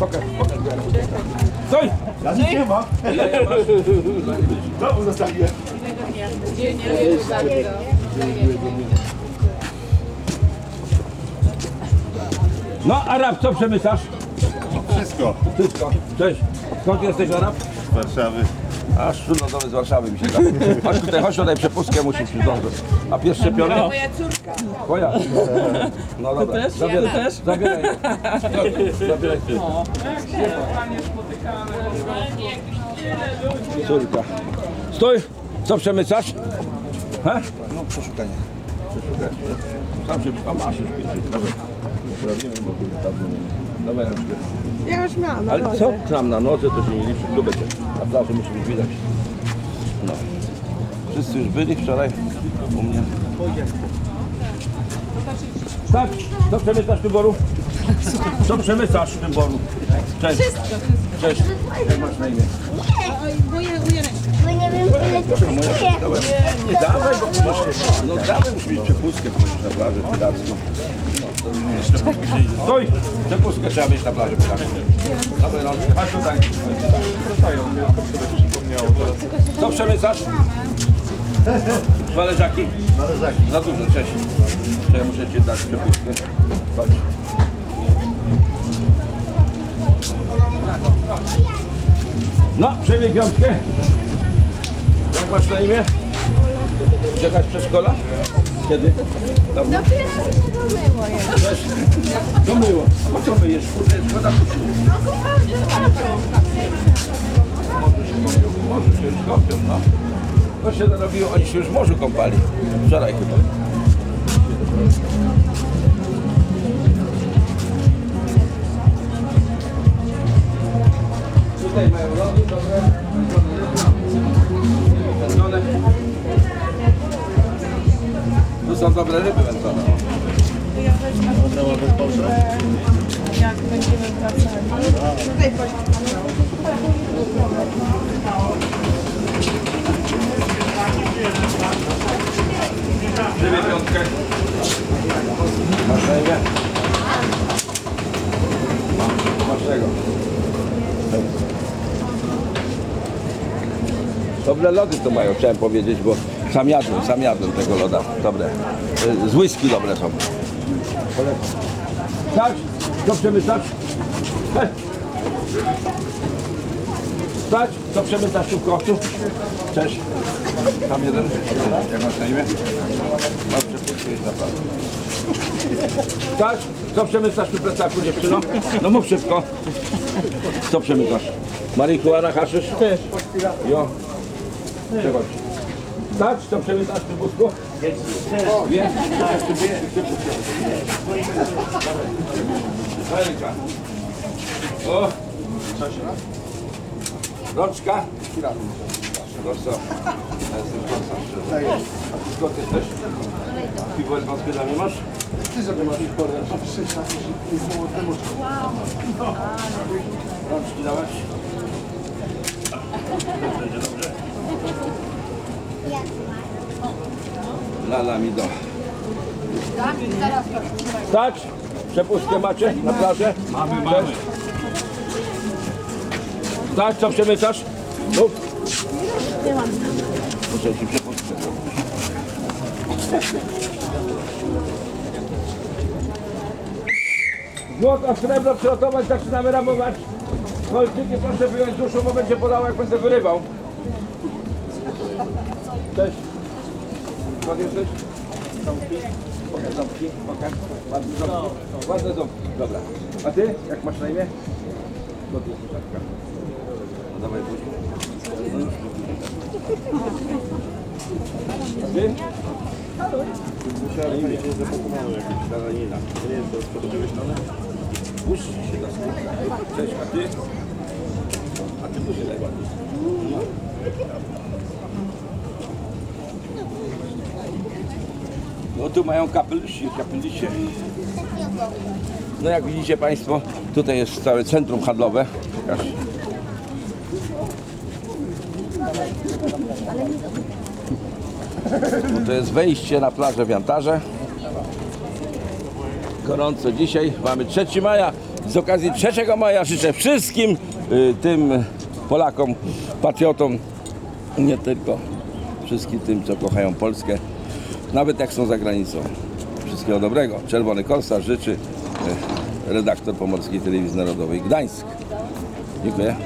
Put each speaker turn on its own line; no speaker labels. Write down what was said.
Pokaż, pokaż. Stój!
Ja nic nie ma. Znowu zostawiłem.
No, Arab, co przemycasz?
Wszystko.
Wszystko. Cześć. Skąd jesteś, Arab?
Z Warszawy.
A szurnodowy z Warszawy mi się da. Chodź tutaj, chodź tutaj, przepustkę musisz zdążyć. A pies szczepiony?
Moja córka.
Twoja. No dobra,
też?
zabieraj.
Ja też?
Zabieraj. Zabieraj. Córka. Stój. Co przemycasz? Ha?
No przeszukanie.
Przeszukaj. Sam się... A masz już pięć. Dobra. Sprawdzimy, bo tu tam... Dawaj rączkę.
Ja już miałam na
Ale co tam na nodze, to się nie liczy. Tu będzie. Na plaży musi być widać. No. Wszyscy już byli wczoraj u mnie. Tak, co przemycasz wyboru? Co przemycasz wyboru? Cześć. Cześć. Jak masz na imię?
Kosztuje.
Dawaj. Bo przecież... No dawaj, musi mieć przepustkę przecież na plaży piracką. Stój! Przepustkę trzeba mieć na plaży piracką. Dawaj rączkę. Chodź tutaj. Co przemycasz? Dwa leżaki? Za dużo, cześć. To ja muszę ci dać przepustkę. Chodź. No, przejmij piątkę. Jak masz na imię? Czekasz przedszkola? Kiedy? Dawno?
Dopiero się domyło je.
Cześć. To myło. A po co myjesz? Kurde, szkoda kusiu. Może się kąpią, może się już kąpią, no. To się narobiło, oni się już w morzu kąpali. Wczoraj chyba. Tutaj mają lody, dobre. Są dobre ryby wędzone.
Jak będziemy wracali. Tutaj
Dwie piątkę. Masz imię? Masz tego. Dobre lody to mają, chciałem powiedzieć, bo sam jadłem, sam jadłem tego loda. Dobre. Y, Z whisky dobre są. Tak? Co przemycasz? Hej. Stać? Co przemycasz tu w końcu? Cześć. Tam jeden. Jak masz na imię? Przepustkę jest naprawdę. Tak? Co przemycasz tu w plecaku dziewczyno? No mów szybko. Co przemycasz? Marihuana, haszysz? Też. Jo. Przechodź. Przemycasz w wózku? Wie? Ręka. O! Rączka? Proszę. Ja jestem końca. Skąd jesteś? Piwo z wąskami masz? Ty sobie masz porę. Rączki dawać? Będzie dobrze? Lala mi do. Tak? Przepustkę macie na plażę? Mamy, mamy. Tak, co przemycasz? Mów. Muszę ci przepustkę. Złoto, srebro przygotować, zaczynamy ramować. Kolczyki proszę wyjąć z uszu, bo będzie podało jak będę wyrywał. Cześć. Skąd jesteś? Ząbki. Pokaż ząbki. Pokaż. Ładne ząbki. Ładne ząbki. Dobra. A ty? Jak masz na imię? Skąd jesteś szafka? No dawaj. No już A ty?
Musiałem powiedzieć, że pokonało jakieś śladanina. To nie jest to drugiej strony?
Puść się na skórę. Cześć, a ty? A ty tu się najładniej. No tu mają kapelusi, kapelusie. No jak widzicie Państwo, tutaj jest całe centrum handlowe. Pokaż. To jest wejście na plażę w Jantarze. Gorąco dzisiaj, mamy 3 maja Z okazji 3 maja życzę wszystkim y, tym Polakom, patriotom, nie tylko, wszystkim tym, co kochają Polskę, nawet jak są za granicą. Wszystkiego dobrego. Czerwony Korsarz życzy y, redaktor Pomorskiej Telewizji Narodowej Gdańsk. Dziękuję.